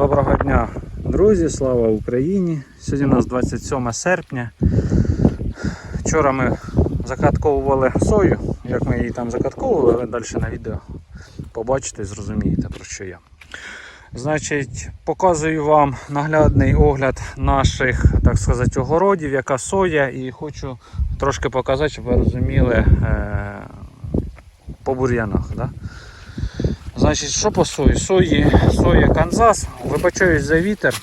Доброго дня, друзі, слава Україні! Сьогодні у нас 27 серпня. Вчора ми закатковували сою, як ми її там закатковували, ви далі на відео побачите і зрозумієте про що я. Значить, показую вам наглядний огляд наших, так сказати, огородів, яка соя, і хочу трошки показати, щоб ви розуміли е- по бур'янах. Да? Значить, що по сої? Сої, соя Канзас. Вибачаюсь за вітер.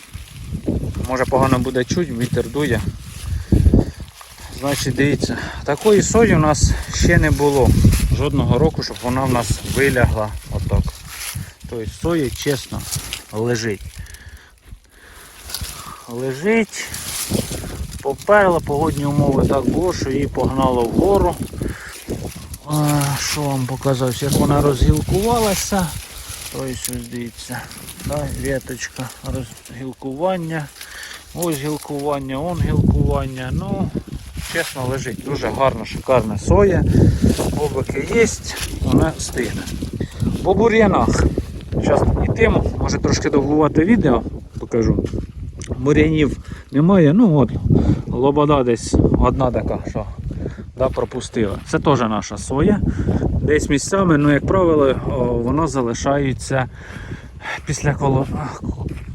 Може погано буде чуть, вітер дує. Значить, дивіться, такої сої у нас ще не було. Жодного року, щоб вона в нас вилягла отак. Тобто сої чесно лежить. Лежить. Поперла, погодні умови так було, що її погнало вгору. Що вам показав? Як вона розгілкувалася. Ось ось дивіться. Да, Віточка розгілкування. Ось гілкування, он гілкування. Ну, чесно лежить. Дуже гарна, шикарна соя. Бобики є, вона стигне. По бур'янах. Зараз йтимо, може трошки довгувати відео покажу. Бур'янів немає, ну от лобода десь одна така, що да, пропустила. Це теж наша соя. Десь місцями, ну як правило, воно залишається після коло...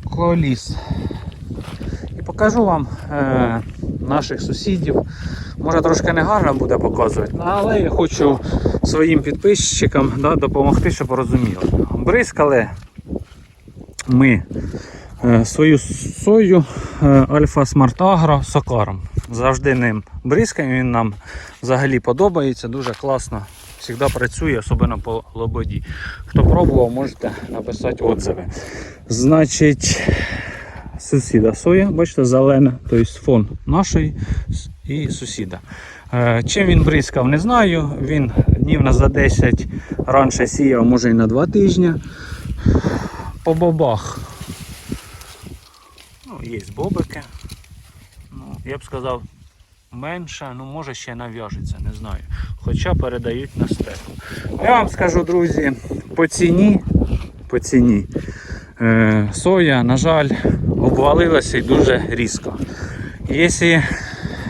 коліс. І покажу вам е, наших сусідів. Може трошки не гарно буде показувати, але я хочу своїм підписчикам да, допомогти, щоб розуміли. Бризкали ми е, свою сою е, Альфа Смарт Агро сокаром. Завжди ним бризкаємо, він нам взагалі подобається, дуже класно. Завжди працює, особливо по лободі. Хто пробував, можете написати отзиви. Значить, сусіда соя, бачите, зелена, тобто фон нашої і сусіда. Е, Чим він бризкав, не знаю. Він днів на за 10 раніше сіяв, може і на 2 тижні. По бобах. Ну, є бобики. Ну, я б сказав, менше, ну може ще нав'яжеться, не знаю. Хоча передають на стеку. Я вам скажу, друзі, по ціні, по ціні е, соя, на жаль, обвалилася і дуже різко. Якщо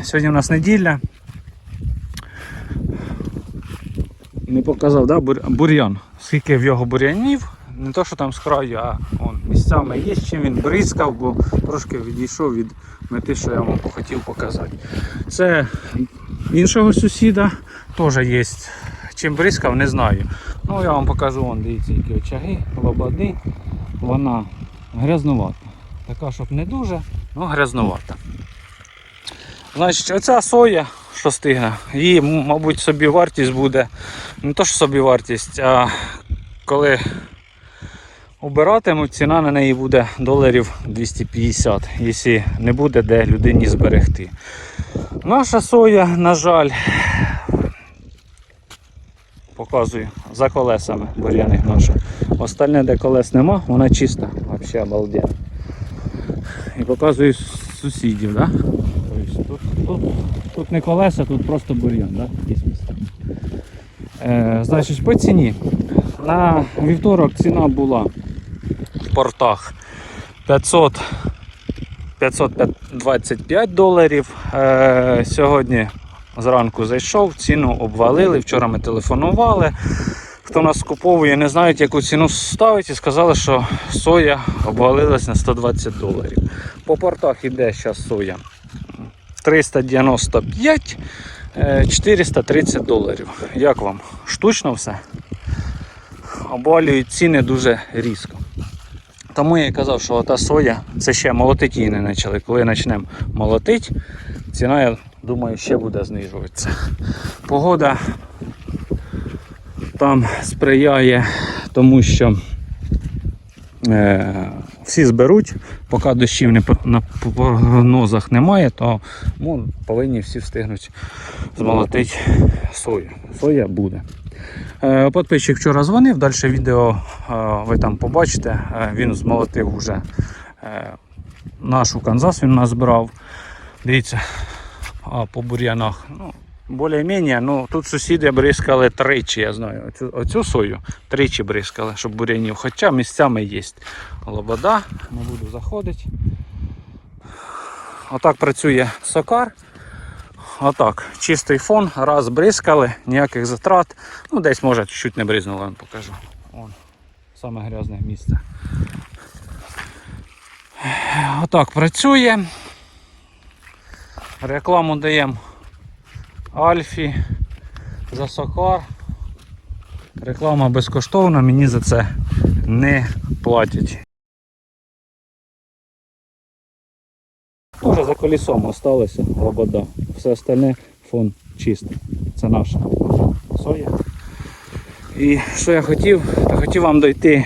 сьогодні у нас неділя, не показав, да, бур- бур'ян. Скільки в його бур'янів, не то, що там з краю, а он, місцями є, чим він бризкав, бо трошки відійшов від мети, що я вам хотів показати. Це іншого сусіда теж є. Чим бризкав, не знаю. Ну я вам покажу, вон, дивіться, які очаги, лободи. Вона грязнувата. Така, щоб не дуже, але грязнувата. Значить, оця соя, що стигне, її, мабуть, собі вартість буде. Не то, що собі вартість, а коли обиратимуть, ціна на неї буде доларів 250, якщо не буде де людині зберегти. Наша соя, на жаль, показую за колесами бур'яни наша. Остальне, де колес нема, вона чиста, взагалі обалденно. І показую сусідів, да? Тут, тут, тут не колеса, тут просто бур'ян, да? Е, значить, по ціні. На вівторок ціна була портах 500 525 доларів. Е, сьогодні зранку зайшов, ціну обвалили. Вчора ми телефонували. Хто нас скуповує, не знають, яку ціну ставить, і сказали, що соя обвалилась на 120 доларів. По портах іде зараз соя 395, е, 430 доларів. Як вам? Штучно все? Обвалюють ціни дуже різко. Тому я і казав, що та соя, це ще молотити її не почали. Коли почнемо молотити, ціна, я думаю, ще буде знижуватися. Погода там сприяє тому, що е, всі зберуть, поки дощів не, на прогнозах немає, то ну, повинні всі встигнути змолотити сою. Соя буде. Е, Подписчик вчора дзвонив, далі відео е, ви там побачите. Е, Він змолотив вже е, нашу Канзас, він нас брав. Дивіться, по бур'янах. Ну, більш-менш, ну тут сусіди бризкали тричі, я знаю. Оцю, оцю сою тричі бризкали, щоб бурянів. Хоча місцями є лобода, не буду заходити. Отак працює сокар. Отак, чистий фон, раз бризкали, ніяких затрат. Ну, десь може чуть не бризнуло, вам покажу. Вон, саме грязне місце. Отак працює. Рекламу даємо Альфі за сокар. Реклама безкоштовна, мені за це не платять. Тоже за колесом осталося лобода. Все остальне фон чистий. Це наша соя. І що я хотів? Я хотів вам дойти,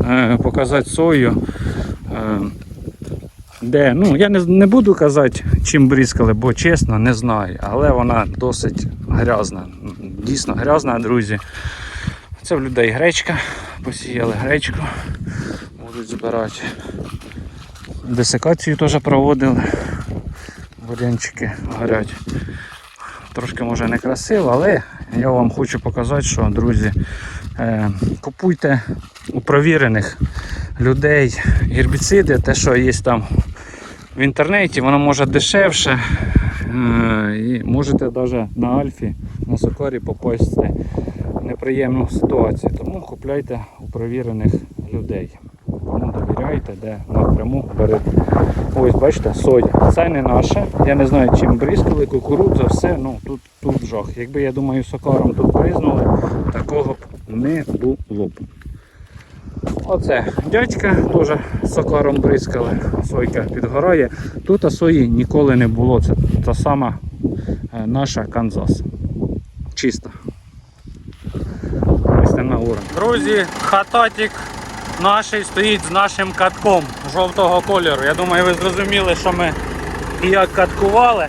е, показати сою. Е, де, ну, я не, не буду казати, чим бризкали, бо чесно, не знаю. Але вона досить грязна. Дійсно грязна, друзі. Це в людей гречка. Посіяли гречку. Будуть збирати. Десикацію теж проводили. Бурянчики горять. Трошки може не красиво, але я вам хочу показати, що, друзі, е, купуйте у провірених людей гербіциди, те, що є там в інтернеті, воно може дешевше. е, І можете навіть на Альфі, на Сокорі попасти в неприємну ситуацію. Тому купляйте у провірених людей. Кому де напряму берете. Ось бачите, соя. Це не наше. Я не знаю, чим бризкали, кукурудза, все, ну тут, тут жах. Якби я думаю, сокаром тут бризнули, такого б не було б. Оце дядька теж сокаром бризкали, сойка підгорає. Тут сої ніколи не було. Це та сама е, наша Канзас. Чиста. Друзі, хататік наш стоїть з нашим катком жовтого кольору. Я думаю, ви зрозуміли, що ми і як каткували.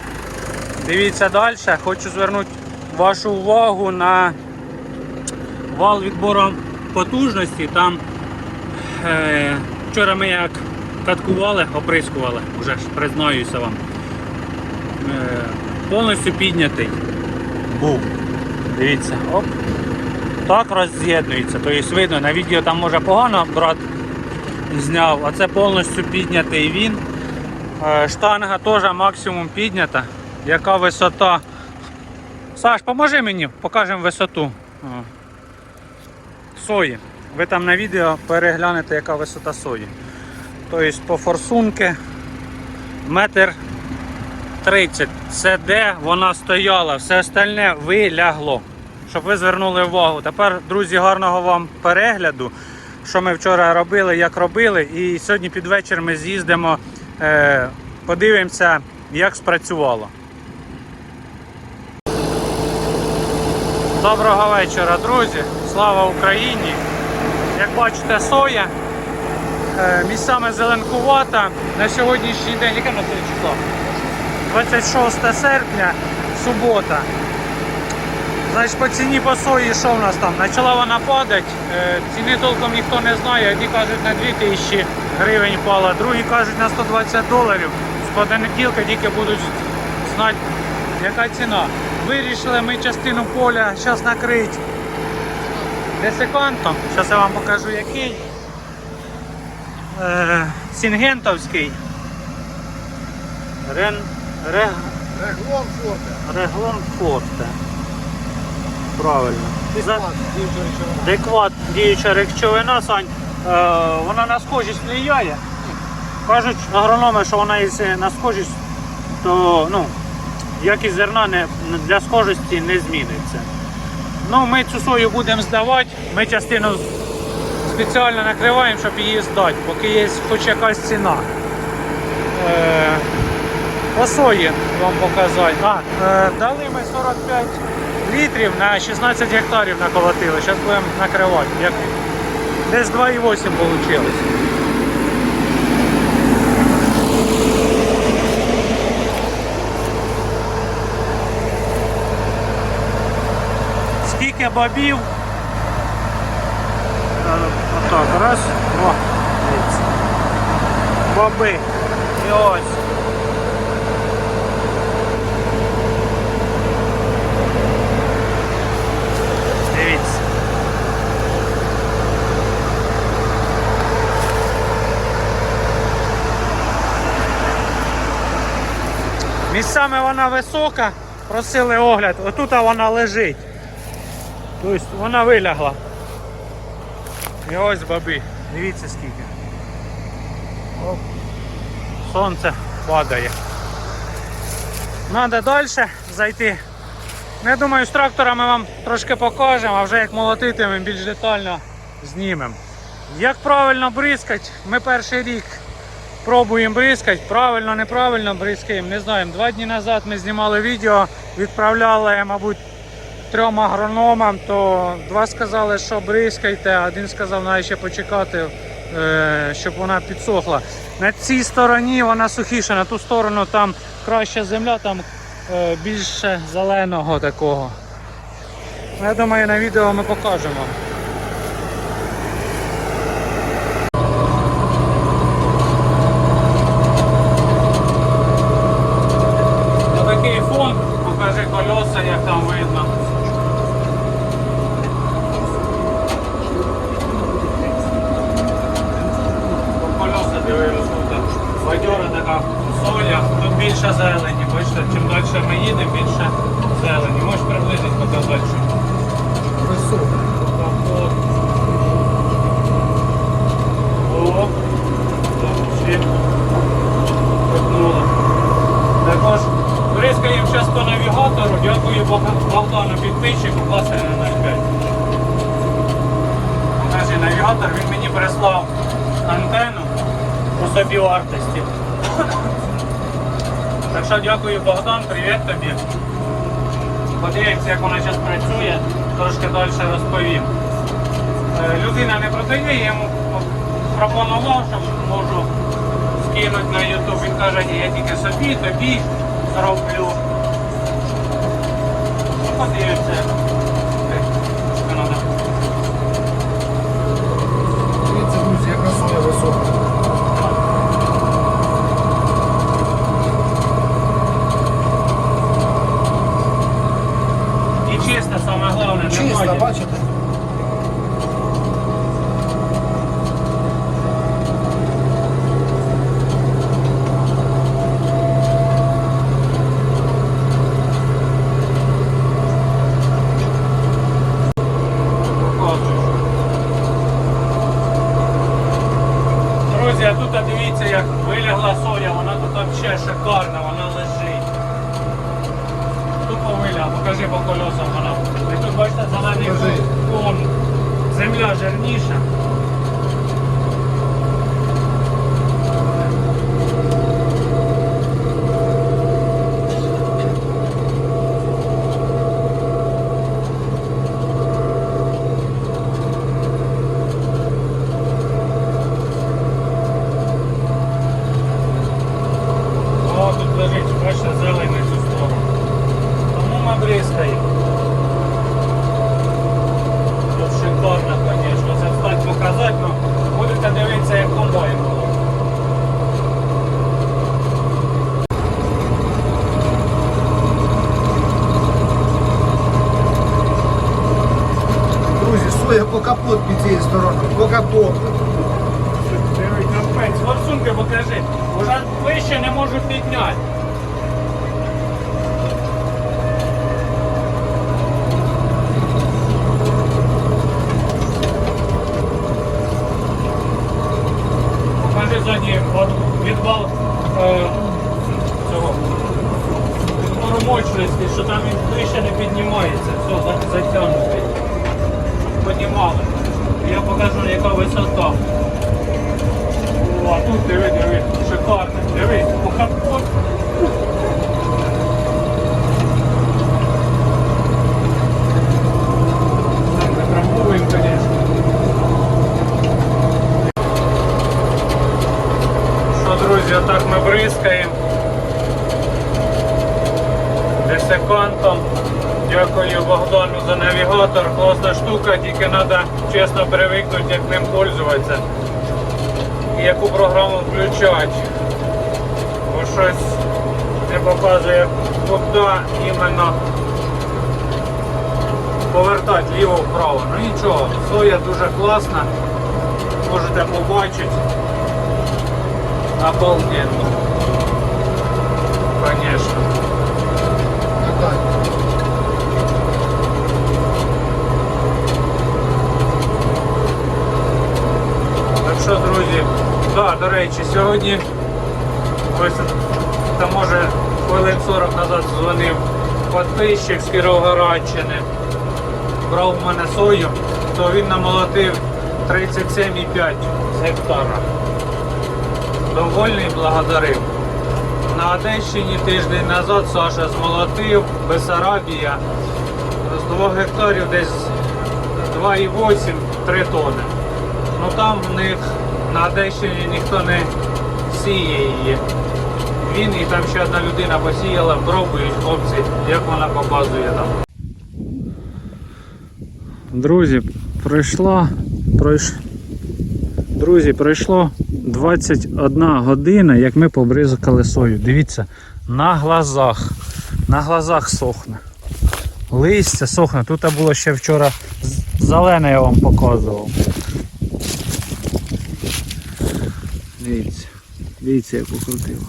Дивіться далі. Хочу звернути вашу увагу на вал відбору потужності. Там е, вчора ми як каткували, оприскували, вже ж признаюся вам. Е, повністю піднятий був. Дивіться, оп. Так роз'єднується. Тобто видно, на відео там може погано брат зняв, а це повністю піднятий він. Е, Штанга теж максимум піднята. Яка висота? Саш, поможи мені, покажемо висоту сої. Ви там на відео переглянете, яка висота сої. Тобто по форсунки метр 30. Це де вона стояла, все остальне вилягло. Щоб ви звернули увагу. Тепер, друзі, гарного вам перегляду, що ми вчора робили, як робили. І сьогодні під вечір ми з'їздимо, е, подивимося, як спрацювало. Доброго вечора, друзі! Слава Україні! Як бачите, соя е, місцями зеленкувата. На сьогоднішній день, яке на це число? 26 серпня, субота. Значить, по ціні по сої, що в нас там? Почала вона падати, е, ціни толком ніхто не знає, одні кажуть на 2000 гривень впала, другі кажуть на 120 доларів. З понеділка тільки будуть знати, яка ціна. Вирішили ми частину поля зараз накрити десикантом. Зараз я вам покажу який. Е, Сінгентовський. Рен, ре, Реглон фото. Реглон Форте. Правильно. За- Дівчина речовина. Декват діюча речовина, Сань, е, вона на схожість впливає. Кажуть агрономи, що вона є на схожість, то ну, якість зерна не, для схожості не зміниться. Ну, ми цю сою будемо здавати, ми частину спеціально накриваємо, щоб її здати, поки є хоч якась ціна. Е, по сої вам показати. А, е, дали ми 45 літрів на 16 гектарів наколотили. Зараз будемо накривати. Як... Десь 2,8 вийшло. Скільки бобів? Е, Отак, раз, два. Боби. І ось. Дивіться. Місцями вона висока, просили огляд, отут вона лежить. Тобто вона вилягла. І ось баби, дивіться скільки. Оп. Сонце падає. Надо далі зайти. Ну, Я думаю, з тракторами вам трошки покажемо, а вже як молотити, ми більш детально знімемо. Як правильно бризкати, ми перший рік пробуємо бризкати, правильно, неправильно бризкаємо, не знаємо. Два дні назад ми знімали відео, відправляли, мабуть, трьом агрономам, то два сказали, що бризкайте, один сказав, навіть ще почекати, е, щоб вона підсохла. На цій стороні вона сухіша, на ту сторону там краща земля, там е, більше зеленого такого. Ну, Я думаю, на відео ми покажемо. Такий фон, покажи колеса, як там видно. По Колеса дивилися тут. Бадьора така соля, тут більше зелені. Бачите, чим далі ми їдемо, більше зелені. Можеш приблизити показати, що Високо. Капот. О, ще Пихнуло. Також бризкаємо зараз по навігатору. Дякую Бог- Богдану підписчику, класне на 05. Покажи навігатор, він мені прислав антенну по собі вартості. Так що дякую Богдан, привіт тобі. Подивимося, як вона зараз працює, трошки далі розповім. Е, Людина не продає, я йому пропонував, що можу скинути на YouTube. Він каже, ні, я тільки собі, тобі роблю. Ну, подивимося. Е, що надо. Дивіться, друзі, яка соя висока. І чисто, саме головне, не Чисто, ходить. бачите? Друзі, а тут дивіться, як вилягла соя, вона тут взагалі шикарна, вона лежить. Тупо вилягла, покажи по колесам вона. І тут бачите зелений Покажи. фон. Земля жирніша. О, тут лежить, бачите, зелений цю сторону. Тому ми бризкаємо. Тут шикарно, звісно. Це встать показати, але будете дивитися, як комбайн було. Соя по під цією стороною. По капот. Капець, форсунки покажи. Уже вище не можу підняти. Покажи задній от, відвал е, цього відбору що там він вище не піднімається, все за- затягнутий. Щоб піднімали. Я покажу, яка висота. О, а тут диви, диви, шикарно. Дивись, по капот. Там не трамбуємо, звісно. Що, друзі, отак ми бризкаємо. Десекантом. Дякую Богдану за навігатор. Класна штука, тільки треба чесно привикнути, як ним пользуватися і яку програму включати. Бо щось не показує, куди іменно повертати ліво-вправо. Ну нічого, соя дуже класна. Можете побачити. Обалденно. Конечно. Що, друзі, да, до речі, сьогодні ось та може хвилин 40 назад дзвонив підписчик з Кіровоградщини. Брав у мене сою, то він намолотив 37,5 з гектара. Довольний благодарив. На Одещині тиждень назад Саша змолотив Бесарабія з 2 гектарів десь 2,8-3 тони. Ну там в них на Одещині ніхто не сіє її. Він і там ще одна людина посіяла, пробують хлопці, як вона показує там. Друзі, пройшла. Пройш... Друзі, пройшло 21 година, як ми побризкали сою. Дивіться, на глазах. На глазах сохне. Листя сохне. Тут було ще вчора зелене, я вам показував. Дивіться, дивіться, як покрутило.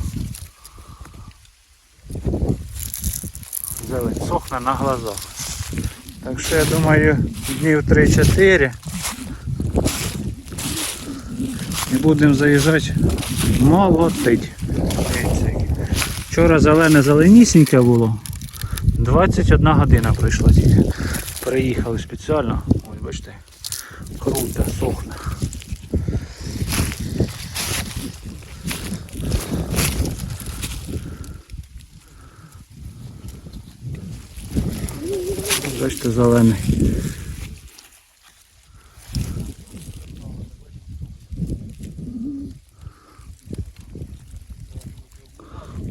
Зелень сохне на глазах. Так що я думаю, днів 3-4 і будемо заїжджати молотить. Вчора зелене зеленісіньке було. 21 година пройшла тільки. Приїхали спеціально. Ось бачите. Круто, сохне. Бачите, зелений.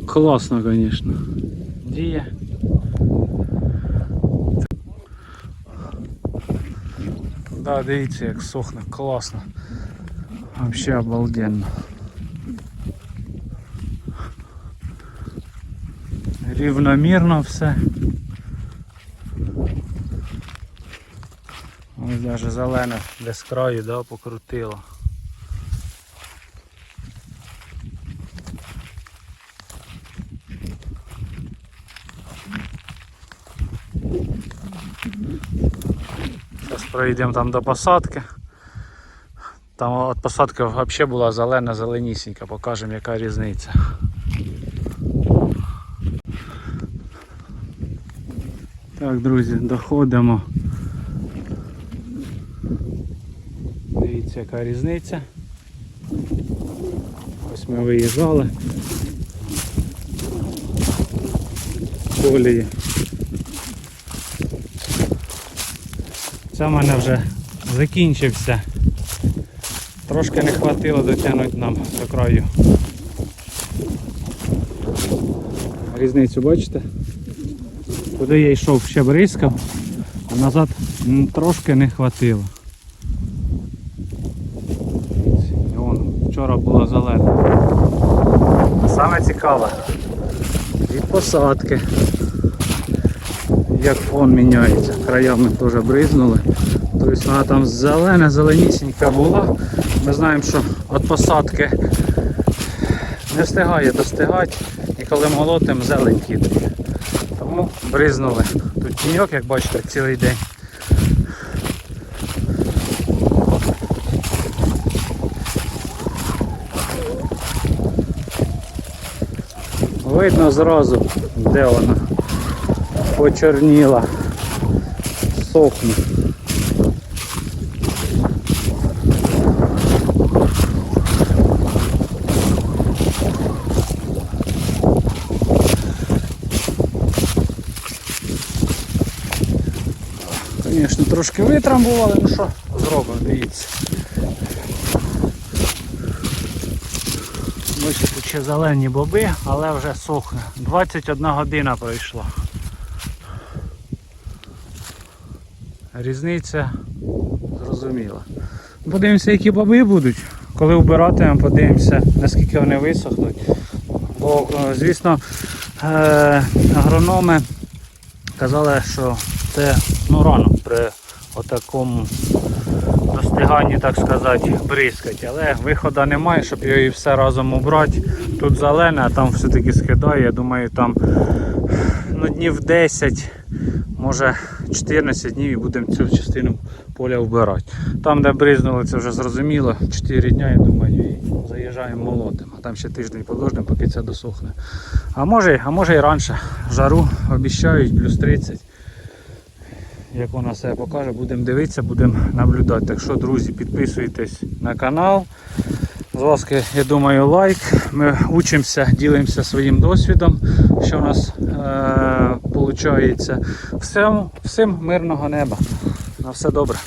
Класно, звісно. Діє. Да, дивіться, як сохне, класно. Вообще обалденно. Рівномірно все. Навіть зелене десь краю да, покрутило. Зараз проїдемо там до посадки. Там від посадки взагалі була зелена, зеленісінька, покажемо яка різниця. Так, друзі, доходимо. Дивіться, яка різниця. Ось ми виїжджали. Колії. Це в мене вже закінчився. Трошки не хватило дотягнути нам до краю. Різницю бачите? Куди я йшов ще бризкав, а назад трошки не хватило. І Вон, вчора була зелена. Саме цікаве від посадки. Як фон міняється. Краями теж бризнули. Тобто вона там зелена, зеленісінька була. Ми знаємо, що від посадки не встигає достигати і коли молотим зелень кидає. Тому бризнули. Тут тіньок, як бачите, цілий день. Видно зразу, де вона почорніла, сохне. Звісно, трошки витрамбували, ну що зробимо, дивіться. Бачите, тут ще зелені боби, але вже сохне. 21 година пройшла. Різниця зрозуміла. Подивимося, які боби будуть. Коли вбиратимемо, подивимося, наскільки вони висохнуть. Бо, звісно, е, агрономи казали, що це ну рано при отакому достиганні, так сказати, бризкати. Але виходу немає, щоб його все разом убрати. Тут зелене, а там все-таки скидає. Я думаю, там ну, днів 10, може 14 днів і будемо цю частину поля вбирати. Там, де бризнули, це вже зрозуміло. 4 дня, я думаю, і заїжджаємо молотим. А там ще тиждень подождемо, поки це досохне. А може, а може і раніше. Жару обіцяють, плюс 30. Як вона себе покаже, будемо дивитися, будемо наблюдати. Так що, друзі, підписуйтесь на канал. З ласки, я думаю, лайк. Ми учимося, ділимося своїм досвідом, що у нас е, виходить. Всім, всім мирного неба. На все добре.